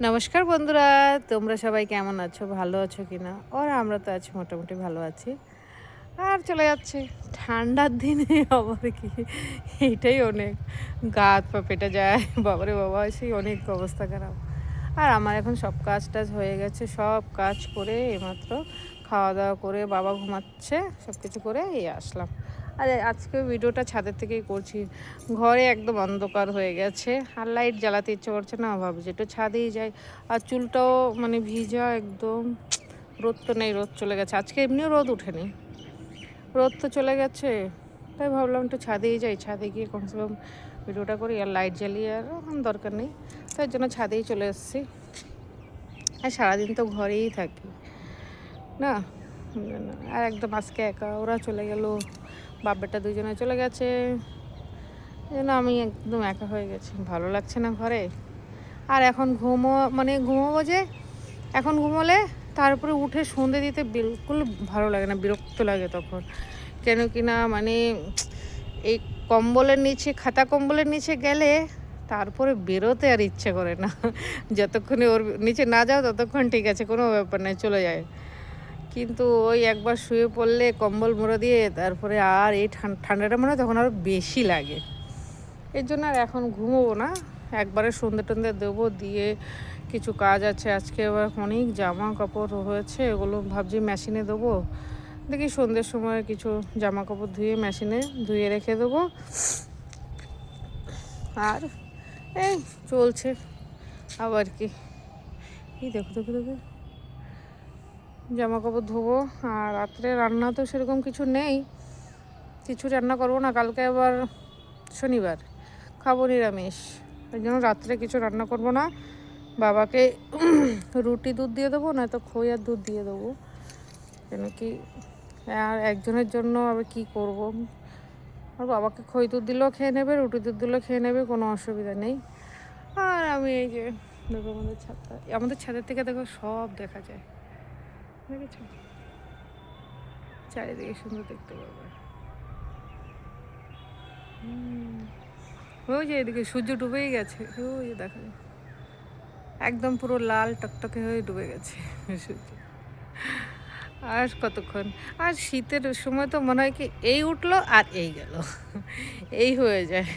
নমস্কার বন্ধুরা, তোমরা সবাই কেমন আছো? ভালো আছো কি না ওর আমরা তো আছি, মোটামুটি ভালো আছি। আর চলে যাচ্ছে। ঠান্ডার দিনে আবার কি? এইটাই অনেক। গা হাত পা পেটে যায়। বাবারে বাবা, সেই অনেক অবস্থা খারাপ। আর আমার এখন সব কাজ টাজ হয়ে গেছে, সব কাজ করে এইমাত্র খাওয়া দাওয়া করে বাবা ঘুমাচ্ছে সব কিছু করে এই আসলাম। আর আজকে ভিডিওটা ছাদের থেকেই করছি। ঘরে একদম অন্ধকার হয়ে গেছে। আর লাইট জ্বালাতে ইচ্ছে করছে না, ভাবছি একটু ছাদেই যাই। আর চুলটাও মানে ভিজা একদম। রোদ তো নেই, রোদ চলে গেছে। আজকে এমনিও রোদ উঠেনি রোদ তো চলে গেছে। তাই ভাবলাম একটু ছাদেই যাই। ছাদে গিয়ে কমসে কম ভিডিওটা করি। আর লাইট জ্বালিয়ে আর দরকার নেই। তাই জন্য ছাদেই চলে এসেছি। আর সারাদিন তো ঘরেই থাকি। না। আর একদম আজকে একা। ওরা চলে গেল। বাপ দুজনে চলে গেছে। জন্য আমি একদম একা হয়ে গেছি। ভালো লাগছে না ঘরে। আর এখন ঘুমো মানে ঘুমোবো যে, এখন ঘুমোলে তারপরে উঠে সন্ধে দিতে বিলকুল ভালো লাগে না, বিরক্ত লাগে তখন। কেন কি না মানে এই কম্বলের নিচে, খাতা কম্বলের নিচে গেলে তারপরে বেরোতে আর ইচ্ছে করে না। যতক্ষণে ওর নিচে না যাও, ততক্ষণ ঠিক আছে, কোনো ব্যাপার নেই, চলে যায়। কিন্তু ওই একবার শুয়ে পড়লে কম্বল মোড়া দিয়ে তারপরে আর এই ঠান- ঠান্ডাটা মনে হয় তখন আরও বেশি লাগে। এর জন্য আর এখন ঘুমোবো না। একবারে সন্ধে টন্ধে দেবো, দিয়ে কিছু কাজ আছে। আজকে আবার অনেক জামা কাপড় হয়েছে এগুলো ভাবছি মেশিনে দেবো। দেখি সন্ধ্যের সময় কিছু জামা কাপড় ধুয়ে মেশিনে ধুয়ে রেখে দেবো। আর এই চলছে। আবার কি? এই দেখো দেখো দেখো। জামা কাপড় ধোবো আর রাত্রে রান্না তো সেরকম কিছু নেই। কিছু রান্না করব না, কালকে আবার শনিবার। খাব নিরামিষ। ওই জন্য রাত্রে কিছু রান্না করব না। বাবাকে রুটি দুধ দিয়ে দেবো না তো খই আর দুধ দিয়ে দেবো। কেন কি, আর একজনের জন্য আবার কি করব? আর বাবাকে খই দুধ দিলেও খেয়ে নেবে, রুটি দুধ দিলেও খেয়ে নেবে, কোনো অসুবিধা নেই। আর আমি এই যে দেখো আমাদের ছাদটা, আমাদের ছাদের থেকে দেখো সব দেখা যায়। চারিদিকে সুন্দর দেখতে পাবে। ওই যে এদিকে সূর্য ডুবেই গেছে। ওই দেখা একদম পুরো লাল টকটকে হয়ে ডুবে গেছে সূর্য। আর কতক্ষণ? আর শীতের সময় তো মনে হয় কি এই উঠল আর এই গেল। এই হয়ে যায়।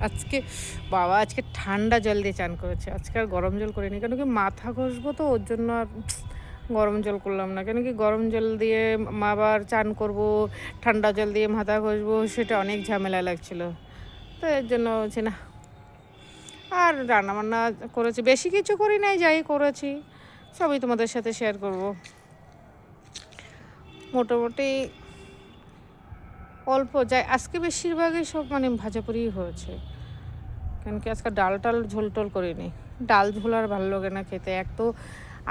আজকে, বাবা, আজকে ঠান্ডা জল দিয়ে চান করেছে। আজকে আর গরম জল করিনি। কেন কি মাথা ঘষবো তো? ওর জন্য আর গরম জল করলাম না। কেন কি গরম জল দিয়ে আবার চান করব, ঠান্ডা জল দিয়ে মাথা ঘষবো, সেটা অনেক ঝামেলা লাগছিল। তো এর জন্য হচ্ছে না। আর রান্নাবান্না করেছি। বেশি কিছু করি নাই, যাই করেছি। সবই তোমাদের সাথে শেয়ার করব। মোটামুটি অল্প, যাই, আজকে বেশিরভাগই সব মানে ভাজাপুরি হয়েছে। কেন কি আজকে ডাল টাল ঝোল টোল করিনি। ডাল ঝোল আর ভালো লাগে না খেতে। এক তো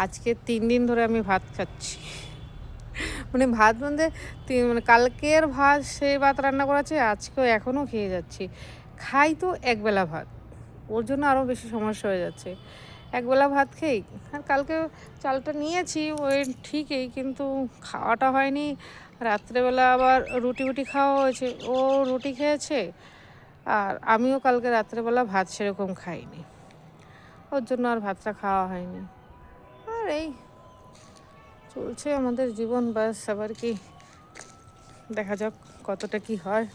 আজকে তিন দিন ধরে আমি ভাত খাচ্ছি। মানে ভাত বলতে মানে কালকের ভাত সেই ভাত রান্না করাচ্ছে আজকেও এখনও খেয়ে যাচ্ছি। খাই তো একবেলা ভাত। ওর জন্য আরও বেশি সমস্যা হয়ে যাচ্ছে। একবেলা ভাত খেই। আর কালকে চালটা নিয়েছি, ওই ঠিকই, কিন্তু খাওয়াটা হয়নি। রাত্রেবেলা আবার রুটি ফুটি খাওয়া হয়েছে। ও রুটি খেয়েছে আর আমিও কালকে রাত্রেবেলা ভাত সেরকম খাইনি। ওর জন্য আর ভাতটা খাওয়া হয়নি। আর এই চলছে আমাদের জীবন বাস আবার কি দেখা যাক কতটা কি হয়।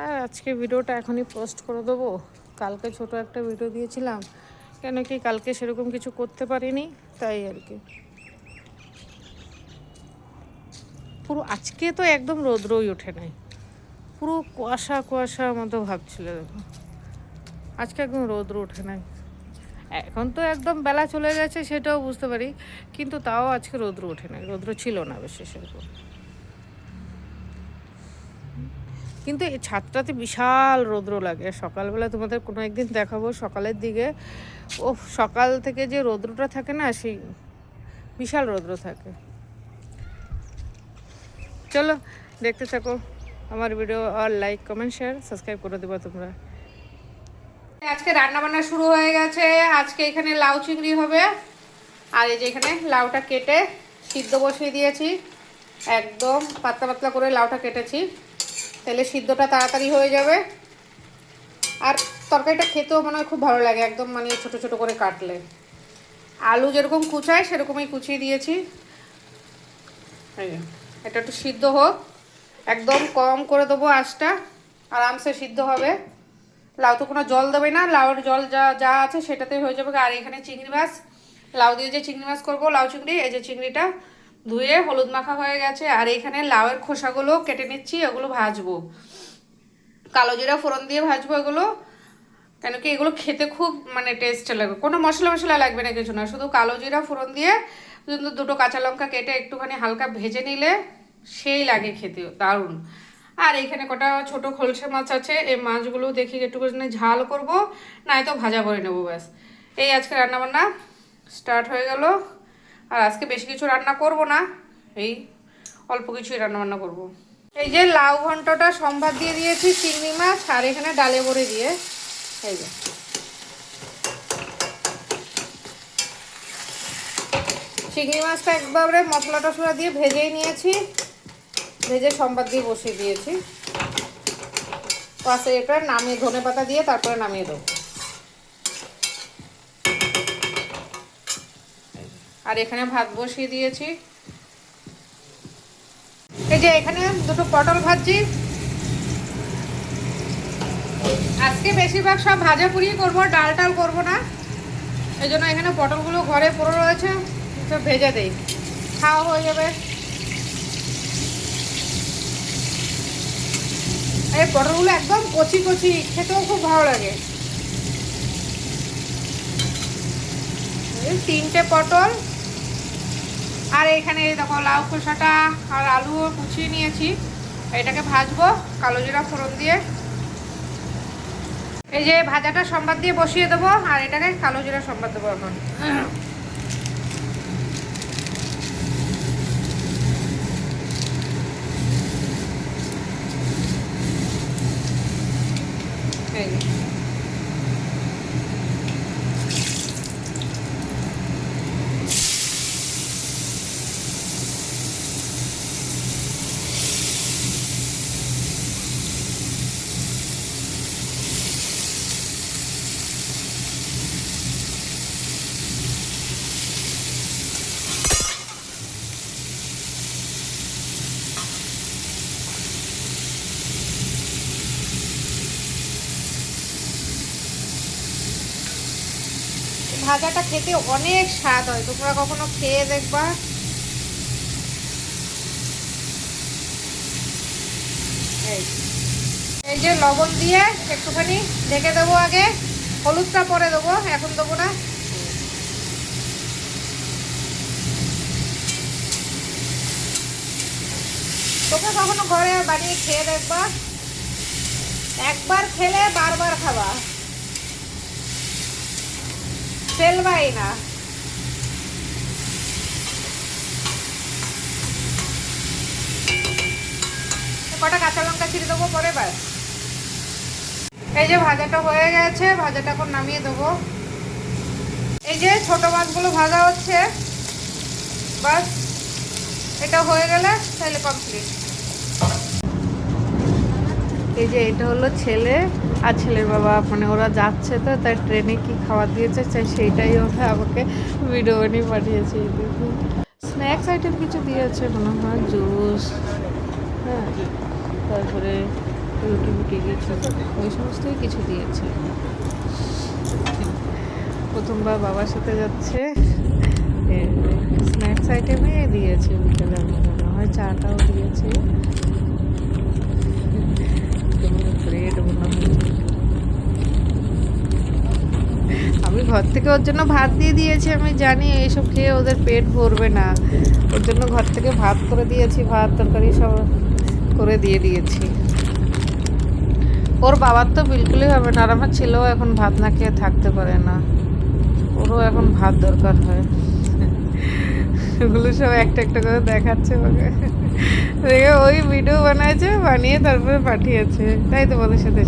আর আজকে ভিডিওটা এখনই পোস্ট করে দেবো। কালকে ছোট একটা ভিডিও দিয়েছিলাম। কেন কি কালকে সেরকম কিছু করতে পারিনি, তাই আর কি। পুরো আজকে তো একদম রৌদ্রই ওঠে নাই। পুরো কুয়াশা কুয়াশা মতো ভাবছিল দেখো। আজকে একদম রৌদ্র ওঠে নাই। এখন তো একদম বেলা চলে গেছে সেটাও বুঝতে পারি, কিন্তু তাও আজকে রৌদ্র ওঠে নাই। রৌদ্র ছিল না বেশি সেরকম কিন্তু এই ছাদটাতে বিশাল রৌদ্র লাগে। সকালবেলা তোমাদের কোনো একদিন দেখাবো, সকালের দিকে। ও সকাল থেকে যে রৌদ্রটা থাকে না, সেই বিশাল রৌদ্র থাকে। চলো, দেখতে থাকো। আমার ভিডিও আর লাইক কমেন্ট শেয়ার সাবস্ক্রাইব করে দেবো তোমরা। আজকে রান্না বান্না শুরু হয়ে গেছে। আজকে এখানে লাউ চিংড়ি হবে। আর এই যে এখানে লাউটা কেটে সিদ্ধ বসিয়ে দিয়েছি। একদম পাতলা পাতলা করে লাউটা কেটেছি। তাহলে সিদ্ধটা তাড়াতাড়ি হয়ে যাবে। আর তরকারিটা খেতেও মনে হয় খুব ভালো লাগে, একদম মানে ছোট ছোট করে কাটলে। আলু যেরকম কুচায়, সেরকমই কুচিয়ে দিয়েছি। এই এটা একটু সিদ্ধ হোক। একদম কম করে দেবো আঁচটা, আরামসে সিদ্ধ হবে। লাউ তো কোনো জল দেবে না লাউয়ের জল যা যা আছে সেটাতে হয়ে যাবে। আর এখানে চিংড়ি মাছ, লাউ দিয়ে যে চিংড়ি মাছ করব, লাউ চিংড়ি, এই যে চিংড়িটা ধুয়ে হলুদ মাখা হয়ে গেছে। আর এখানে লাউয়ের খোসাগুলো কেটে নিচ্ছি ওগুলো ভাজবো। কালো জিরা ফোড়ন দিয়ে ভাজবো এগুলো। কেন কি এগুলো খেতে খুব মানে টেস্ট লাগবে। কোনো মশলা মশলা লাগবে না কিছু না, শুধু কালো জিরা ফোড়ন দিয়ে শুধু দুটো কাঁচা লঙ্কা কেটে একটুখানি হালকা ভেজে নিলে সেই লাগে খেতে, দারুণ। আর এখানে কটা ছোট খলসে মাছ আছে, এই মাছগুলো দেখি একটুখানি ঝাল করব নয়তো ভাজা করে নেব ব্যাস। এই আজকে রান্নাবান্না স্টার্ট হয়ে গেল, আর আজকে বেশি কিছু রান্না করব না, এই অল্প কিছুই রান্নাবান্না করব। এই যে লাউ ঘন্টটা সম্ভার দিয়ে দিয়েছি, চিংড়ি মাছ, আর এখানে ডালে ভরে দিয়ে, এই যে। চিংড়ি মাছটা একবারে মশলা টশলা দিয়ে ভেজেই নিয়েছি। ভেজে সম্বাদ দিয়ে বসিয়ে দিয়েছি। পাশে এটা নামিয়ে ধনে পাতা দিয়ে তারপরে নামিয়ে দেবো। আর এখানে ভাত বসিয়ে দিয়েছি। এই যে এখানে দুটো পটল ভাজছি। আজকে বেশিরভাগ সব ভাজা পুড়িয়ে করব ডাল টাল করব না। এই জন্য এখানে পটলগুলো ঘরে পড়ে রয়েছে। সব ভেজে দেই। খাওয়া হয়ে যাবে। এই পটলগুলো একদম কচি কচি, খেতেও খুব ভালো লাগে। তিনটে পটল। আর এখানে দেখো লাউ খোসাটা আর আলু কুচিয়ে নিয়েছি। এটাকে ভাজবো কালো জিরা ফোড়ন দিয়ে। এই যে ভাজাটা সম্বাদ দিয়ে বসিয়ে দেবো, আর এটাকে কালো জিরা সম্বাদ দেবো এখন এই যে। ভাজাটা খেতে অনেক স্বাদ হয়। তোমরা কখনো খেয়ে দেখবা? এই। যে লবণ দিয়ে একটুখানি ঢেকে দেবো আগে। হলুদটা পরে দেবো, এখন দেবো না। তোকে কখনো ঘরে বানিয়ে খেয়ে দেখবা? একবার খেলে বারবার খাবা। না। কটা কাঁচা লঙ্কা ছিঁড়ে দেবো পরে ব্যাস। এই যে ভাজাটা হয়ে গেছে, ভাজাটা এখন নামিয়ে দেবো। এই যে ছোট মাছগুলো ভাজা হচ্ছে বাস এটা হয়ে গেলে তাহলে কমপ্লিট এই যে এটা হলো ছেলে আর ছেলের বাবা মানে ওরা যাচ্ছে তো, তাই ট্রেনে কি খাবার দিয়েছে, তাই সেইটাই ওরা আমাকে ভিডিও বানিয়ে পাঠিয়েছে স্ন্যাক্স আইটেম কিছু দিয়েছে, মনে হয় জুস হ্যাঁ। তারপরে রুটি ফুটি কিছু, ওই সমস্তই কিছু দিয়েছে। প্রথমবার বাবার সাথে যাচ্ছে স্ন্যাক্স আইটেমে দিয়েছে বিকেলে, আমার মনে হয়। চাটাও দিয়েছে ব্রেড আমি ঘর থেকে ওর জন্য ভাত দিয়ে দিয়েছি, আমি জানি এইসব খেয়ে ওদের পেট ভরবে না। ওর জন্য ঘর থেকে ভাত করে দিয়েছি, ভাত, তরকারি সব করে দিয়ে দিয়েছি। ওর বাবার তো বিলকুলই হবে না, আর আমার ছেলেও এখন ভাত না খেয়ে থাকতে পারে না। ওরও এখন ভাত দরকার হয়। ওগুলো সব একটা একটা করে দেখাচ্ছে ওকে। দেখে ওই ভিডিও বানাইছে, বানিয়ে তারপরে পাঠিয়েছে। তাই তোমাদের সাথে